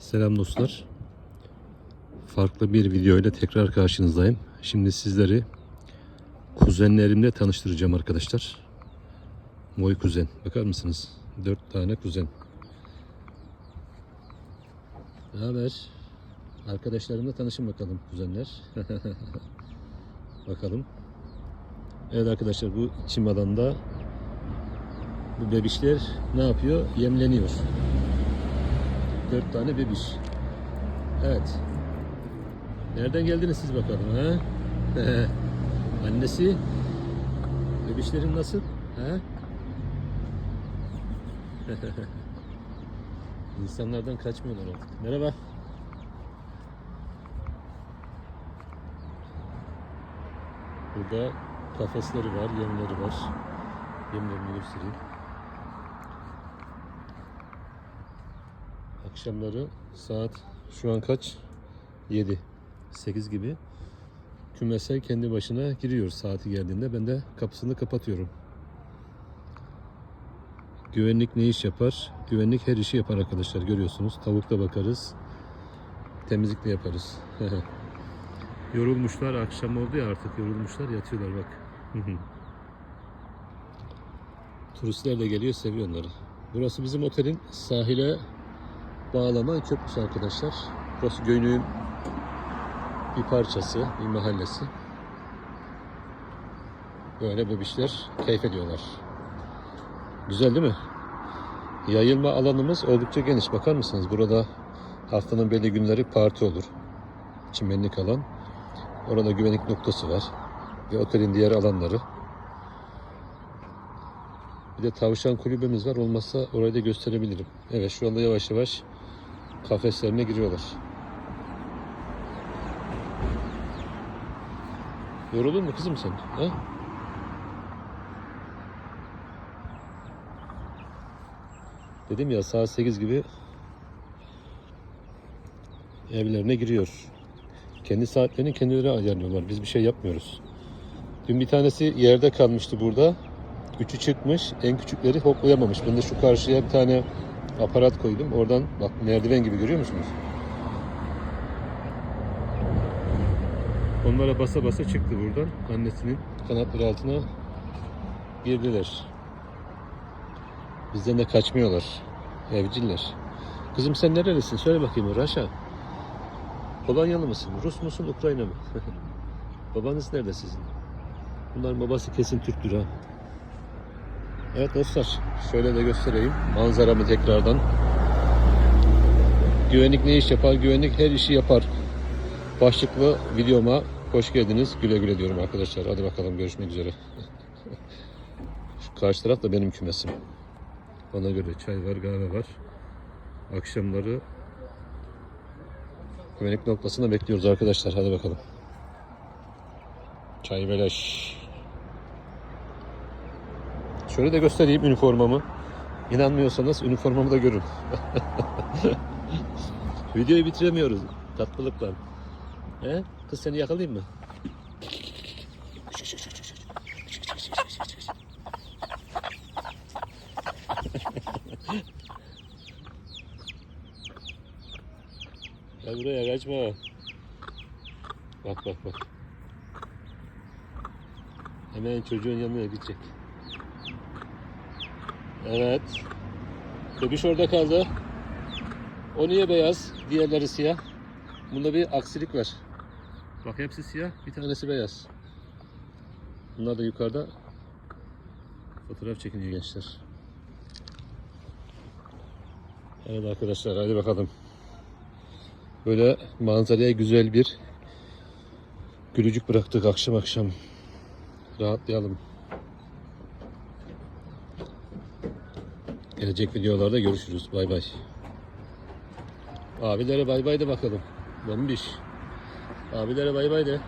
Selam dostlar. Farklı bir video ile tekrar karşınızdayım. Şimdi sizleri kuzenlerimle tanıştıracağım arkadaşlar. Moy kuzen. Bakar mısınız? Dört tane kuzen. Ne haber? Arkadaşlarımla tanışın bakalım kuzenler. bakalım. Evet arkadaşlar bu çim alanda bu bebişler ne yapıyor? Yemleniyor. Dört tane bebiş. Evet. Nereden geldiniz siz bakalım ha? Annesi bebişlerin nasıl? Ha? İnsanlardan kaçmıyorlar artık. Merhaba. Burada kafesleri var, yemleri var. Yemlerini göstereyim. Akşamları saat şu an kaç? 7. 8 gibi kümese kendi başına giriyor saati geldiğinde. Ben de kapısını kapatıyorum. Güvenlik ne iş yapar? Güvenlik her işi yapar arkadaşlar görüyorsunuz. Tavukta bakarız. Temizlik de yaparız. Yorulmuşlar akşam oldu ya artık yorulmuşlar yatıyorlar bak. Turistler de geliyor seviyor onları. Burası bizim otelin sahile bağlama köprüsü arkadaşlar. Burası Göynüğün bir parçası, bir mahallesi. Böyle bebişler keyif ediyorlar. Güzel değil mi? Yayılma alanımız oldukça geniş. Bakar mısınız? Burada haftanın belli günleri parti olur. Çimenlik alan. Orada güvenlik noktası var. Ve otelin diğer alanları. Bir de tavşan kulübemiz var. Olmazsa orayı da gösterebilirim. Evet şu anda yavaş yavaş kafeslerine giriyorlar. Yoruldun mu kızım sen? Ha? Dedim ya saat 8 gibi evlerine giriyor. Kendi saatlerini kendileri ayarlıyorlar. Biz bir şey yapmıyoruz. Dün bir tanesi yerde kalmıştı burada. Üçü çıkmış. En küçükleri hoplayamamış. Ben de şu karşıya bir tane aparat koydum. Oradan bak merdiven gibi görüyor musunuz? Onlara basa basa çıktı buradan. Annesinin kanatları altına girdiler. Bizden de kaçmıyorlar. Evciller. Kızım sen nerelisin? Söyle bakayım Raşa. Polonyalı mısın? Rus musun? Ukrayna mı? Babanız nerede sizin? Bunların babası kesin Türktür ha. Evet dostlar, şöyle de göstereyim manzaramı tekrardan. Güvenlik ne iş yapar? Güvenlik her işi yapar. Başlıklı videoma hoş geldiniz. Güle güle diyorum arkadaşlar. Hadi bakalım görüşmek üzere. Şu karşı taraf da benim kümesim. Ona göre çay var, kahve var. Akşamları güvenlik noktasında bekliyoruz arkadaşlar. Hadi bakalım. Çay beleş. Şöyle de göstereyim üniformamı. İnanmıyorsanız üniformamı da görün. Videoyu bitiremiyoruz tatlılıkla. He? Kız seni yakalayayım mı? Gel buraya kaçma. Bak bak bak. Hemen çocuğun yanına gidecek. Evet. Bebiş orada kaldı. O niye beyaz? Diğerleri siyah. Bunda bir aksilik var. Bak hepsi siyah, bir tanesi beyaz. Bunlar da yukarıda fotoğraf çekiniyor gençler. Evet arkadaşlar hadi bakalım. Böyle manzaraya güzel bir gülücük bıraktık akşam akşam. Rahatlayalım. Gelecek videolarda görüşürüz. Bay bay. Abilere bay bay de bakalım. Bombiş. Abilere bay bay de.